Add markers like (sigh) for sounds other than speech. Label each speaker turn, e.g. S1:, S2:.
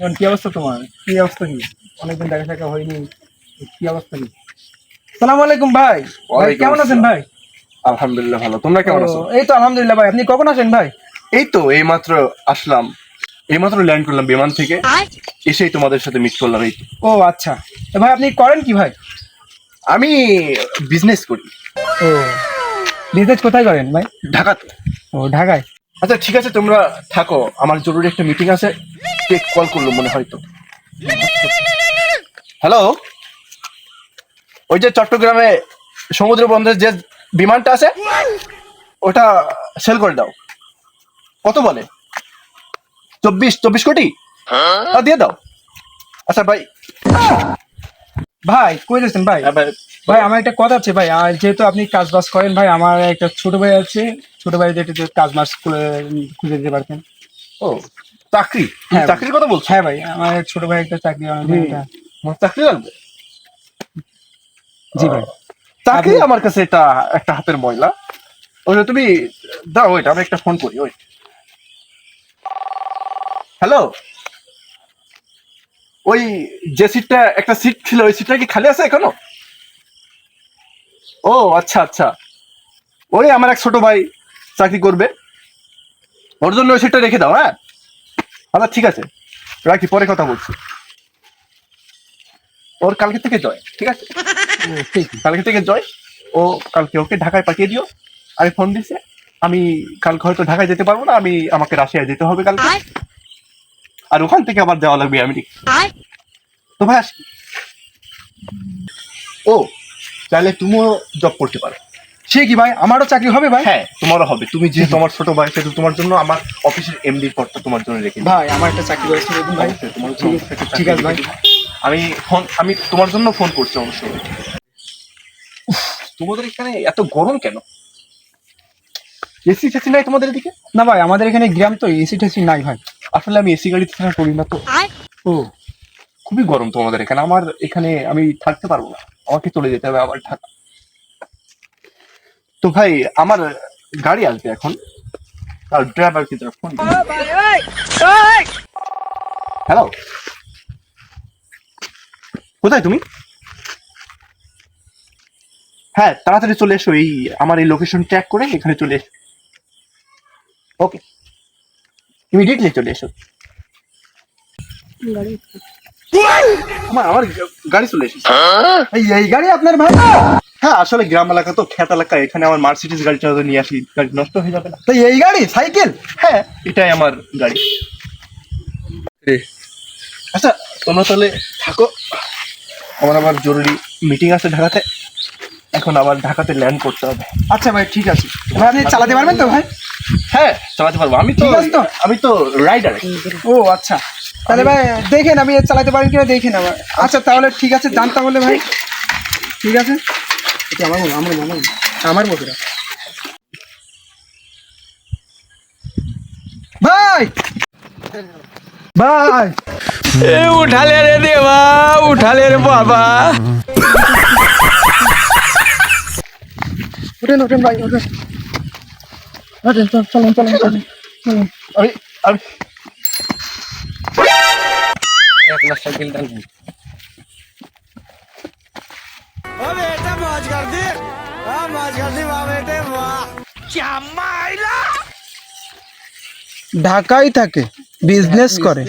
S1: এখন কি অবস্থা তোমার? কি অবস্থা কি? অনেকদিন দেখা দেখা হয়নি। কি অবস্থা কি? সালাম আলাইকুম ভাই। ভাই কেমন আছেন ভাই?
S2: আলহামদুলিল্লাহ ভালো। তোমরা কেমন আছো?
S1: এই তো আলহামদুলিল্লাহ ভাই। আপনি কখন আসেন ভাই?
S2: এই তো এইমাত্র আসলাম। এইমাত্র ল্যান্ড করলাম বিমান থেকে। এসেই তোমাদের সাথে মিট করলাম এই
S1: ও আচ্ছা। ভাই আপনি করেন কি ভাই?
S2: আমি বিজনেস করি।
S1: ও বিজনেস কোথায় করেন ভাই?
S2: ঢাকাতে।
S1: ও ঢাকায়?
S2: আচ্ছা ঠিক আছে তোমরা থাকো। আমার জরুরি একটা মিটিং আছে। টেক কল করল মনে হয় তো। হ্যালো ওই যে চট্টগ্রামে সমুদ্র বন্দরের যে বিমানটা আছে ওটা সেল করে দাও। কত বলে? চব্বিশ চব্বিশ কোটি? আহ, দিয়ে দাও। আচ্ছা ভাই।
S1: ভাই কই ভাই?
S2: হ্যাঁ ভাই,
S1: ভাই আমার একটা কথা আছে ভাই। আর যেহেতু আপনি কাজ বাজ করেন ভাই আমার একটা ছোট ভাই আছে। ছোট ভাই যেটা যে কাজ মাস খুঁজে দিতে পারতেন।
S2: ও চাকরি?
S1: হ্যাঁ।
S2: চাকরির কথা বলছো?
S1: হ্যাঁ ভাই আমার ছোট ভাই একটা চাকরি
S2: চাকরি লাগবে?
S1: জি ভাই।
S2: চাকরি আমার কাছে এটা একটা হাতের ময়লা। ওই তুমি দাও ওইটা আমি একটা ফোন করি ওই হ্যালো? ওই যে সিটটা একটা সিট ছিল ওই সিটটা কি খালি আছে এখনও? ও আচ্ছা আচ্ছা। ওই আমার এক ছোট ভাই চাকরি করবে। ওর জন্য ওই সিটটা রেখে দাও হ্যাঁ? আচ্ছা ঠিক আছে। রাখি পরে কথা বলছি। ওর কালকে থেকে জয় ঠিক আছে?
S1: ঠিক (laughs)
S2: কালকে থেকে জয়। ও কালকে ওকে ঢাকায় পাঠিয়ে দিও। আমি ফোন দিছে আমি কালকে হয়তো ঢাকায় যেতে পারব না আমি আমাকে রাশিয়ায় যেতে হবে কালকে। আর ওখান থেকে আবার যাওয়া লাগবে আমেরিকা তো ভাই আসি। ও তাহলে তুমিও জব করতে পারো।
S1: সে কি ভাই? আমারও চাকরি হবে ভাই?
S2: হ্যাঁ তোমারও হবে। তুমি যে তোমার ছোট ভাই সেহেতু তোমার জন্য আমার অফিসের এমডি পদটা তোমার জন্য রেখে
S1: ভাই আমার একটা চাকরি দেখুন ভাই।
S2: তোমার
S1: ঠিক
S2: জন্য
S1: আছে, ঠিক আছে ভাই।
S2: আমি ফোন আমি তোমার জন্য ফোন করছি অবশ্যই। তোমাদের এখানে এত গরম কেন? এসি টেসি নাই তোমাদের এদিকে?
S1: না ভাই আমাদের এখানে গ্রাম তো এসি টেসি নাই ভাই।
S2: আসলে আমি এসি গাড়িতে ছাড়া করি না তো।
S1: ও
S2: খুবই গরম তোমাদের এখানে। আমার এখানে আমি থাকতে পারব না। আমাকে চলে যেতে হবে আবার ঢাকা তো ভাই আমার গাড়ি আসবে এখন। আর ড্রাইভারকে ফোন হ্যালো কোথায় তুমি? হ্যাঁ তাড়াতাড়ি চলে এসো এই আমার এই লোকেশন ট্র্যাক করে এখানে চলে এসো। ওকে ইমিডিয়েটলি চলে এসো। আমার আমার গাড়ি চলে এসেছে।
S1: এই এই গাড়ি আপনার ভাই
S2: হ্যাঁ আসলে গ্রাম এলাকা তো খ্যাত এলাকা এখানে আমার মার্সিডিজ গাড়িটা তো নিয়ে আসি গাড়ি নষ্ট হয়ে যাবে না।
S1: তো এই গাড়ি? সাইকেল?
S2: হ্যাঁ এটাই আমার গাড়ি। আচ্ছা তোমরা তাহলে থাকো। আমার আবার জরুরি মিটিং আছে ঢাকাতে। এখন আবার ঢাকাতে ল্যান্ড করতে হবে।
S1: আচ্ছা ভাই ঠিক আছে। ভাই আপনি চালাতে পারবেন তো ভাই?
S2: হ্যাঁ চালাতে পারব। আমি তো? আমি তো রাইডার
S1: ও আচ্ছা। তাহলে ভাই দেখেন আমি চালাতে পারেন কিনা দেখেন আবার আচ্ছা তাহলে ঠিক আছে যান তাহলে ভাই। ঠিক আছে? এটা আমার আমার বন্ধু, আমার বন্ধুরা। ভাই! ভাই!
S3: এ উঠালে রে দেবা উঠালে রে বাবা।
S1: ওঠেন ওঠেন ভাই ওঠেন চল চলুন চলুন চলুন চলুন।
S2: আমি আমি
S1: এক লাখ সাইকেল ডাল ঢাকাই থাকে বিজনেস
S3: করে